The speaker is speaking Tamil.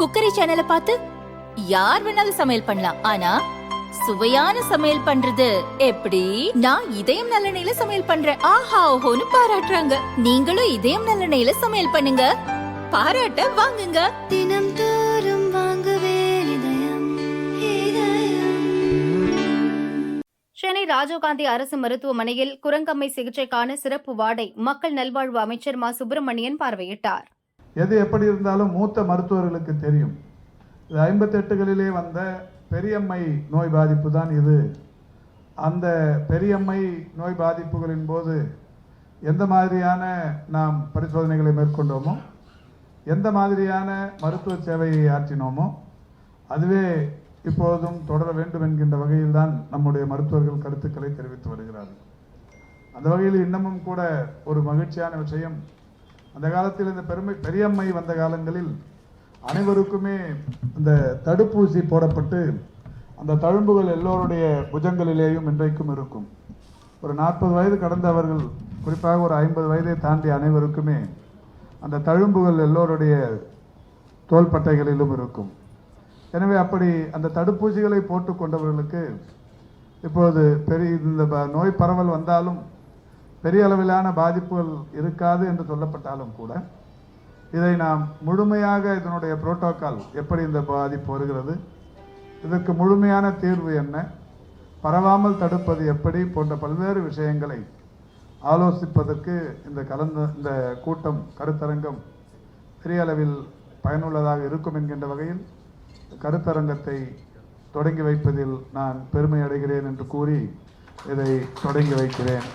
குக்கரி சேனலை பார்த்து யார் வேணாலும் சமையல் பண்ணலாம். ஆனா சுவையான சமையல் பண்றது எப்படி? நான் இதயம் நல்லெண்ணெயில சமையல் பண்றேன். ஆஹா ஓஹோன்னு பாராட்டுறாங்க. நீங்களும் இதயம் நல்லெண்ணெயில சமையல் பண்ணுங்க. பாராட்ட வாங்குங்க. தினம் தோறும் வாங்குவே இதயம் இதயம். சென்னை ராஜீவ்காந்தி அரசு மருத்துவமனையில் குரங்கம்மை சிகிச்சைக்கான சிறப்பு வார்டை மக்கள் நல்வாழ்வு அமைச்சர் மா. சுப்பிரமணியன் பார்வையிட்டார். எது எப்படி இருந்தாலும் மூத்த மருத்துவர்களுக்கு தெரியும். இது ஐம்பத்தெட்டுகளிலே வந்த பெரியம்மை நோய் பாதிப்பு தான் இது. அந்த பெரியம்மை நோய் பாதிப்புகளின் போது எந்த மாதிரியான நாம் பரிசோதனைகளை மேற்கொண்டோமோ எந்த மாதிரியான மருத்துவ சேவையை ஆற்றினோமோ அதுவே இப்போதும் தொடர வேண்டும் என்கின்ற வகையில் தான் நம்முடைய மருத்துவர்கள் கருத்துக்களை தெரிவித்து வருகிறார்கள். அந்த வகையில் இன்னமும் கூட ஒரு மகிழ்ச்சியான விஷயம் அந்த காலத்தில் இந்த பெருமை பெரியம்மை வந்த காலங்களில் அனைவருக்குமே இந்த தடுப்பூசி போடப்பட்டு அந்த தழும்புகள் எல்லோருடைய புஜங்களிலேயும் இன்றைக்கும் இருக்கும். ஒரு நாற்பது வயது கடந்தவர்கள் குறிப்பாக ஒரு ஐம்பது வயதை தாண்டிய அனைவருக்குமே அந்த தழும்புகள் எல்லோருடைய தோள்பட்டைகளிலும் இருக்கும். எனவே அப்படி அந்த தடுப்பூசிகளை போட்டு கொண்டவர்களுக்கு இப்போது பெரிய இந்த ப- நோய் பரவல் வந்தாலும் பெரிய அளவிலான பாதிப்புகள் இருக்காது என்று சொல்லப்பட்டாலும் கூட இதை நாம் முழுமையாக இதனுடைய புரோட்டோக்கால் எப்படி இந்த பாதிப்பு வருகிறது இதற்கு முழுமையான தீர்வு என்ன பரவாமல் தடுப்பது எப்படி போன்ற பல்வேறு விஷயங்களை ஆலோசிப்பதற்கு இந்த கலந்த இந்த கூட்டம் கருத்தரங்கம் பெரிய அளவில் பயனுள்ளதாக இருக்கும் என்கின்ற வகையில் கருத்தரங்கத்தை தொடங்கி வைப்பதில் நான் பெருமை அடைகிறேன் என்று கூறி இதை தொடங்கி வைக்கிறேன்.